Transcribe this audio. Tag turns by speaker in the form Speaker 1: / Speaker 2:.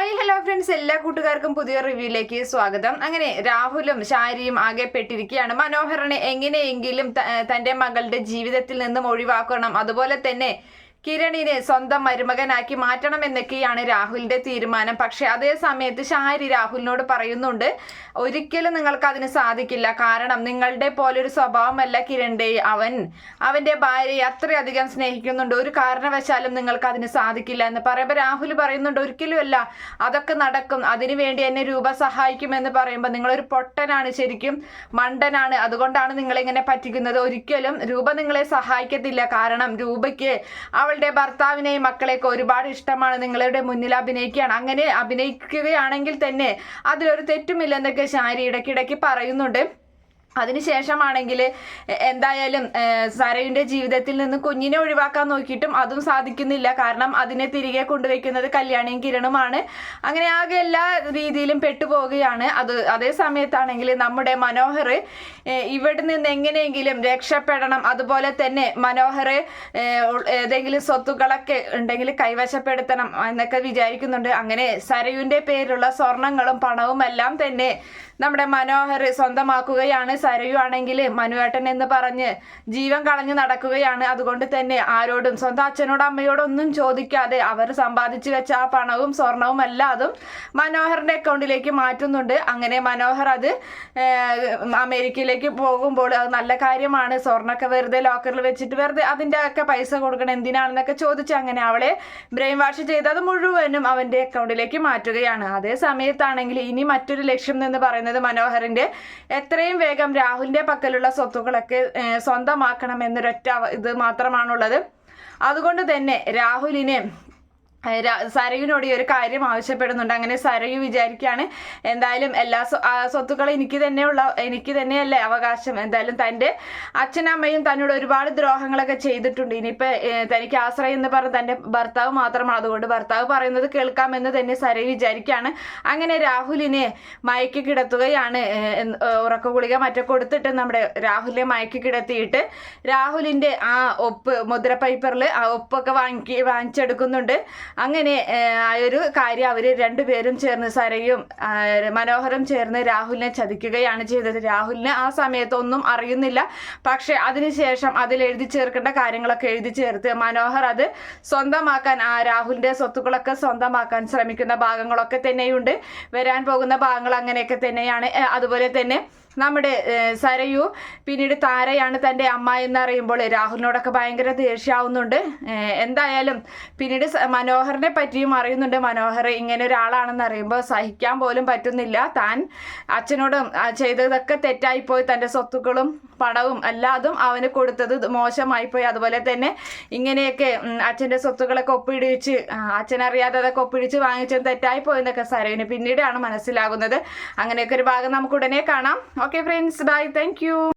Speaker 1: Hi hello friends. എല്ലാ കൂട്ടുകാർക്കും പുതിയ റിവ്യൂയിലേക്ക് സ്വാഗതം. അങ്ങനെ രാഹുലും ഷാരിയും ആകെ പെട്ടിരിക്കുകയാണ്. മനോഹരനെ എങ്ങനെയെങ്കിലും തന്റെ മകളുടെ ജീവിതത്തിൽ നിന്നും ഒഴിവാക്കണം. അതുപോലെ തന്നെ കിരണിനെ സ്വന്തം മരുമകനാക്കി മാറ്റണമെന്നൊക്കെയാണ് രാഹുലിന്റെ തീരുമാനം. പക്ഷെ അതേ സമയത്ത് ഷാരി രാഹുലിനോട് പറയുന്നുണ്ട് ഒരിക്കലും നിങ്ങൾക്ക് അതിന് സാധിക്കില്ല. കാരണം നിങ്ങളുടെ പോലൊരു സ്വഭാവമല്ല കിരണിന്റെ. അവൻ അവന്റെ ഭാര്യയെ അത്രയധികം സ്നേഹിക്കുന്നുണ്ട്. ഒരു കാരണവശാലും നിങ്ങൾക്ക് അതിന് സാധിക്കില്ല എന്ന് പറയുമ്പോൾ രാഹുൽ പറയുന്നുണ്ട് ഒരിക്കലുമല്ല. അതൊക്കെ നടക്കും. അതിനു വേണ്ടി എന്നെ രൂപ സഹായിക്കുമെന്ന് പറയുമ്പോൾ നിങ്ങളൊരു പൊട്ടനാണ് ശരിക്കും. മണ്ടനാണ്. അതുകൊണ്ടാണ് നിങ്ങളിങ്ങനെ പറ്റിക്കുന്നത്. ഒരിക്കലും രൂപ നിങ്ങളെ സഹായിക്കത്തില്ല. കാരണം രൂപയ്ക്ക് അവളുടെ ഭർത്താവിനെയും മക്കളെയൊക്കെ ഒരുപാട് ഇഷ്ടമാണ്. നിങ്ങളുടെ മുന്നിൽ അഭിനയിക്കുകയാണ്. അങ്ങനെ അഭിനയിക്കുകയാണെങ്കിൽ തന്നെ അതിലൊരു തെറ്റുമില്ലെന്നൊക്കെ ശാരി ഇടയ്ക്കിടയ്ക്ക് പറയുന്നുണ്ട്. അതിനുശേഷമാണെങ്കിൽ എന്തായാലും സരയുടെ ജീവിതത്തിൽ നിന്ന് കുഞ്ഞിനെ ഒഴിവാക്കാൻ നോക്കിയിട്ടും അതും സാധിക്കുന്നില്ല. കാരണം അതിനെ തിരികെ കൊണ്ടുവയ്ക്കുന്നത് കല്യാണിയും കിരണുമാണ്. അങ്ങനെ ആകെ എല്ലാ രീതിയിലും പെട്ടുപോവുകയാണ്. അത് അതേ സമയത്താണെങ്കിൽ നമ്മുടെ മനോഹർ ഇവിടെ നിന്ന് എങ്ങനെയെങ്കിലും രക്ഷപ്പെടണം. അതുപോലെ തന്നെ മനോഹർ ഏതെങ്കിലും സ്വത്തുക്കളൊക്കെ ഉണ്ടെങ്കിൽ കൈവശപ്പെടുത്തണം എന്നൊക്കെ വിചാരിക്കുന്നുണ്ട്. അങ്ങനെ സരയുടെ പേരിലുള്ള സ്വർണങ്ങളും പണവും എല്ലാം തന്നെ നമ്മുടെ മനോഹർ സ്വന്തമാക്കുകയാണ് സരയു ആണെങ്കിൽ മനുവേട്ടൻ എന്ന് പറഞ്ഞ് ജീവൻ കളഞ്ഞു നടക്കുകയാണ്. അതുകൊണ്ട് തന്നെ ആരോടും സ്വന്തം അച്ഛനോടും അമ്മയോടും ഒന്നും ചോദിക്കാതെ അവർ സമ്പാദിച്ചു വെച്ച ആ പണവും സ്വർണവും എല്ലാതും മനോഹറിന്റെ അക്കൗണ്ടിലേക്ക് മാറ്റുന്നുണ്ട്. അങ്ങനെ മനോഹർ അത് അമേരിക്കയിലേക്ക് പോകുമ്പോൾ അത് നല്ല കാര്യമാണ്. സ്വർണമൊക്കെ വെറുതെ ലോക്കറിൽ വെച്ചിട്ട് വെറുതെ അതിന്റെ ഒക്കെ പൈസ കൊടുക്കണം എന്തിനാണെന്നൊക്കെ ചോദിച്ച് അങ്ങനെ അവളെ ബ്രെയിൻ വാഷ് ചെയ്ത് അത് മുഴുവനും അവന്റെ അക്കൗണ്ടിലേക്ക് മാറ്റുകയാണ്. അതേ സമയത്താണെങ്കിൽ ഇനി മറ്റൊരു ലക്ഷ്യം എന്ന് പറയുന്നത് മനോഹറിന്റെ എത്രയും വേഗം രാഹുലിന്റെ പക്കലുള്ള സ്വത്തുക്കളൊക്കെ സ്വന്തമാക്കണം എന്നൊരൊറ്റ ഇത് മാത്രമാണുള്ളത്. അതുകൊണ്ട് തന്നെ രാഹുലിനെ സരയുവിനോട് ഈ ഒരു കാര്യം ആവശ്യപ്പെടുന്നുണ്ട്. അങ്ങനെ സരയു വിചാരിക്കുകയാണ് എന്തായാലും എല്ലാ സ്വ- സ്വത്തുക്കളും എനിക്ക് തന്നെയുള്ള എനിക്ക് തന്നെയല്ലേ അവകാശം. എന്തായാലും തന്റെ അച്ഛനമ്മയും തന്നോട് ഒരുപാട് ദ്രോഹങ്ങളൊക്കെ ചെയ്തിട്ടുണ്ട്. ഇനിയിപ്പോൾ തനിക്ക് ആശ്രയം എന്ന് പറഞ്ഞ തന്റെ ഭർത്താവ് മാത്രമാണ്. അതുകൊണ്ട് ഭർത്താവ് പറയുന്നത് കേൾക്കാമെന്ന് തന്നെ സരയു വിചാരിക്കുകയാണ് അങ്ങനെ രാഹുലിനെ മയക്കി കിടത്തുകയാണ് ഉറക്കഗുളിക ഉറക്ക ഗുളിക മറ്റേ കൊടുത്തിട്ട് നമ്മുടെ രാഹുലിനെ മയക്കി കിടത്തിയിട്ട് രാഹുലിന്റെ ആ ഒപ്പ് മുദ്ര പേപ്പറിൽ ആ ഒപ്പൊക്കെ വാങ്ങി വാങ്ങിച്ചെടുക്കുന്നുണ്ട്. അങ്ങനെ ആ ഒരു കാര്യം അവർ രണ്ടുപേരും ചേർന്ന് സരയും മനോഹരം ചേർന്ന് രാഹുലിനെ ചതിക്കുകയാണ് ചെയ്തത്. രാഹുലിന് ആ സമയത്തൊന്നും അറിയുന്നില്ല. പക്ഷെ അതിനുശേഷം അതിൽ എഴുതി ചേർക്കേണ്ട കാര്യങ്ങളൊക്കെ എഴുതി ചേർത്ത് മനോഹർ അത് സ്വന്തമാക്കാൻ ആ രാഹുലിന്റെ സ്വത്തുക്കളൊക്കെ സ്വന്തമാക്കാൻ ശ്രമിക്കുന്ന ഭാഗങ്ങളൊക്കെ തന്നെയുണ്ട്. വരാൻ പോകുന്ന ഭാഗങ്ങൾ അങ്ങനെയൊക്കെ തന്നെയാണ്. അതുപോലെ തന്നെ നമ്മുടെ സരയു പിന്നീട് താരയാണ് തന്റെ അമ്മ എന്നറിയുമ്പോൾ രാഹുലിനോടൊക്കെ ഭയങ്കര ദേഷ്യാവുന്നുണ്ട്. എന്തായാലും പിന്നീട് മനോഹറിനെ പറ്റിയും അറിയുന്നുണ്ട്. മനോഹർ ഇങ്ങനെ ഒരാളാണെന്ന് അറിയുമ്പോൾ സഹിക്കാൻ പോലും പറ്റുന്നില്ല. താൻ അച്ഛനോടും ചെയ്തതൊക്കെ തെറ്റായിപ്പോയി. തന്റെ സ്വത്തുക്കളും പണവും അല്ലാതും അവന് കൊടുത്തത് മോശമായിപ്പോയി. അതുപോലെ തന്നെ ഇങ്ങനെയൊക്കെ അച്ഛന്റെ സ്വത്തുക്കളൊക്കെ ഒപ്പിടിച്ച് അച്ഛനറിയാതെ അതൊക്കെ ഒപ്പിടിച്ച് വാങ്ങിച്ചത് തെറ്റായിപ്പോയെന്നൊക്കെ സരവിന് പിന്നീടാണ് മനസ്സിലാകുന്നത്. അങ്ങനെയൊക്കെ ഒരു ഭാഗം നമുക്ക് ഉടനെ കാണാം. Okay friends bye thank you